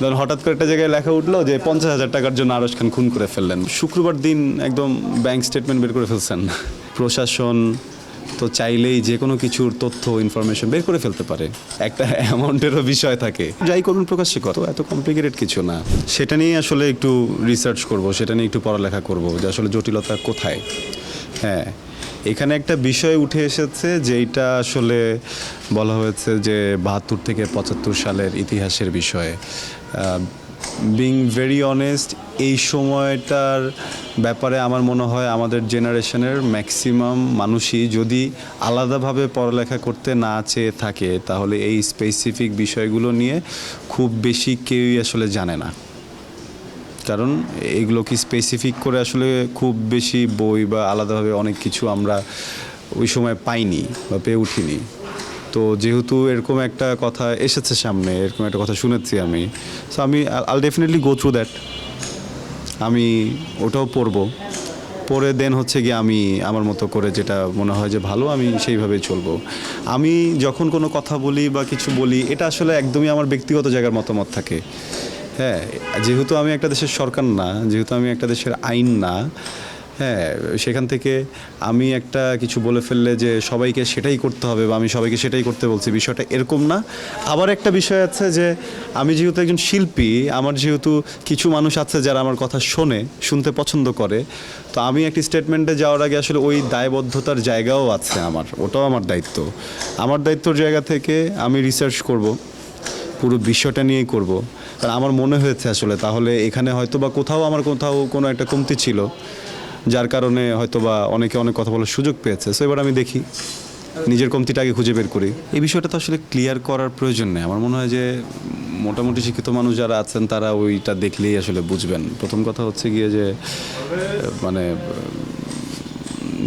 ধরুন হঠাৎ করে একটা জায়গায় লেখা উঠল যে পঞ্চাশ হাজার টাকার জন্য আরস খান খুন করে ফেললেন। শুক্রবার দিন একদম ব্যাংক স্টেটমেন্ট বের করে ফেলছেন। প্রশাসন তো চাইলেই যে কোনো কিছুর তথ্য ইনফরমেশন বের করে ফেলতে পারে। একটা অ্যামাউন্টেরও বিষয় থাকে। যাই করুন প্রকাশ্যে কত, এত কমপ্লিকেটেড কিছু না। সেটা নিয়ে আসলে একটু রিসার্চ করব, সেটা নিয়ে একটু পড়ালেখা করব যে আসলে জটিলতা কোথায়। হ্যাঁ। এখানে একটা বিষয় উঠে এসেছে যেটা আসলে বলা হয়েছে যে বাহাত্তর থেকে পঁচাত্তর সালের ইতিহাসের বিষয়ে। বিং ভেরি অনেস্ট এই সময়টার ব্যাপারে আমার মনে হয় আমাদের জেনারেশনের ম্যাক্সিমাম মানুষই যদি আলাদাভাবে পড়ালেখা করতে না চেয়ে থাকে, তাহলে এই স্পেসিফিক বিষয়গুলো নিয়ে খুব বেশি কেউই আসলে জানে না। কারণ এগুলো কি স্পেসিফিক করে আসলে খুব বেশি বই বা আলাদাভাবে অনেক কিছু আমরা ওই সময় পাইনি বা পেয়ে উঠিনি। তো যেহেতু এরকম একটা কথা এসেছে সামনে, এরকম একটা কথা শুনেছি আমি সো আমি I'll definitely go through that আমি ওটাও পড়ব। পরে দেন হচ্ছে গিয়ে আমি আমার মতো করে যেটা মনে হয় যে ভালো, আমি সেইভাবেই চলবো। আমি যখন কোনো কথা বলি বা কিছু বলি, এটা আসলে একদমই আমার ব্যক্তিগত জায়গার মতামত থাকে। হ্যাঁ যেহেতু আমি একটা দেশের সরকার না, যেহেতু আমি একটা দেশের আইন না হ্যাঁ সেখান থেকে আমি একটা কিছু বলে ফেললে যে সবাইকে সেটাই করতে হবে বা আমি সবাইকে সেটাই করতে বলছি, বিষয়টা এরকম না। আবার একটা বিষয় আছে যে আমি যেহেতু একজন শিল্পী, আমার যেহেতু কিছু মানুষ আছে যারা আমার কথা শোনে, শুনতে পছন্দ করে, তো আমি একটি স্টেটমেন্টে যাওয়ার আগে আসলে ওই দায়বদ্ধতার জায়গাও আছে আমার, ওটাও আমার দায়িত্ব। আমার দায়িত্বর জায়গা থেকে আমি রিসার্চ করব, পুরো বিষয়টা নিয়েই করব। কারণ আমার মনে হয়েছে আসলে, তাহলে এখানে হয়তো বা কোথাও আমার কোথাও কোনো একটা কমতি ছিল, যার কারণে হয়তো বা অনেকে অনেক কথা বলার সুযোগ পেয়েছে। সো এবার আমি দেখি, নিজের কমতিটাকে খুঁজে বের করি। এই বিষয়টা তো আসলে ক্লিয়ার করার প্রয়োজন নেই। আমার মনে হয় যে, মোটামুটি শিক্ষিত মানুষ যারা আছেন, তারা ওইটা দেখলেই আসলে বুঝবেন। প্রথম কথা হচ্ছে গিয়ে যে মানে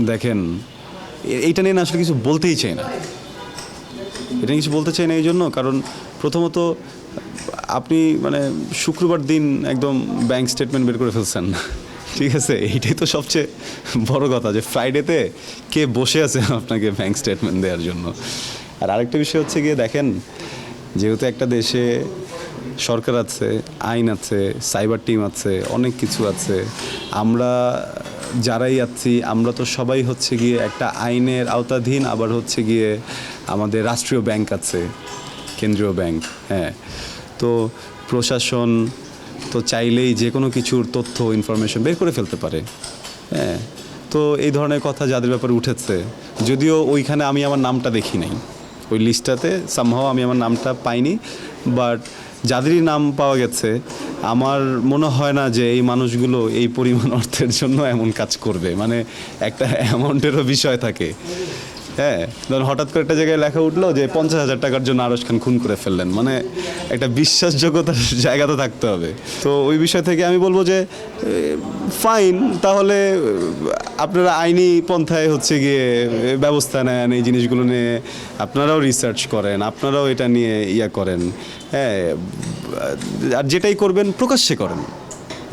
দেখেন এইটা নিয়ে না আসলে কিছু বলতেই চাই না। এটা কিছু বলতে চাই না এই জন্য, কারণ প্রথমত আপনি মানে শুক্রবার দিন একদম ব্যাংক স্টেটমেন্ট বের করে ফেলছেন। ঠিক আছে? এইটাই তো সবচেয়ে বড় কথা যে ফ্রাইডেতে কে বসে আছে আপনাকে ব্যাংক স্টেটমেন্ট দেওয়ার জন্য। আর আরেকটা বিষয় হচ্ছে গিয়ে দেখেন, যেহেতু একটা দেশে সরকার আছে, আইন আছে সাইবার টিম আছে, অনেক কিছু আছে, আমরা যারাই আছি, আমরা তো সবাই হচ্ছে গিয়ে একটা আইনের আওতাধীন, আবার হচ্ছে গিয়ে আমাদের রাষ্ট্রীয় ব্যাংক আছে, কেন্দ্রীয় ব্যাংক হ্যাঁ। তো প্রশাসন তো চাইলেই যে কোনো কিছুর তথ্য ইনফরমেশন বের করে ফেলতে পারে হ্যাঁ। তো এই ধরনের কথা যাদের ব্যাপারে উঠেছে, যদিও ওইখানে আমি আমার নামটা দেখি নাই। ওই লিস্টটাতে সামহাও আমি আমার নামটা পাইনি বাট যাদেরই নাম পাওয়া গেছে, আমার মনে হয় না যে এই মানুষগুলো এই পরিমাণ অর্থের জন্য এমন কাজ করবে। মানে একটা অ্যামাউন্টেরও বিষয় থাকে। হ্যাঁ হঠাৎ করে একটা জায়গায় লেখা উঠল যে পঞ্চাশ হাজার টাকার জন্য আরস খান খুন করে ফেললেন। মানে একটা বিশ্বাসযোগ্যতার জায়গা তো থাকতে হবে। তো ওই বিষয় থেকে আমি বলব যে ফাইন তাহলে আপনারা আইনি পন্থায় হচ্ছে গিয়ে ব্যবস্থা নেন, এই জিনিসগুলো নিয়ে আপনারাও রিসার্চ করেন, আপনারাও এটা নিয়ে ইয়া করেন। হ্যাঁ আর যেটাই করবেন, প্রকাশ্যে করেন।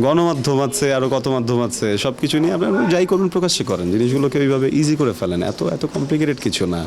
গণমাধ্যম আছে আরও কত মাধ্যম আছে সব কিছু নিয়ে আপনারা যাই করুন, প্রকাশ্যে করেন। জিনিসগুলোকে ওইভাবে ইজি করে ফেলেন। এত এত কমপ্লিকেটেড কিছু না।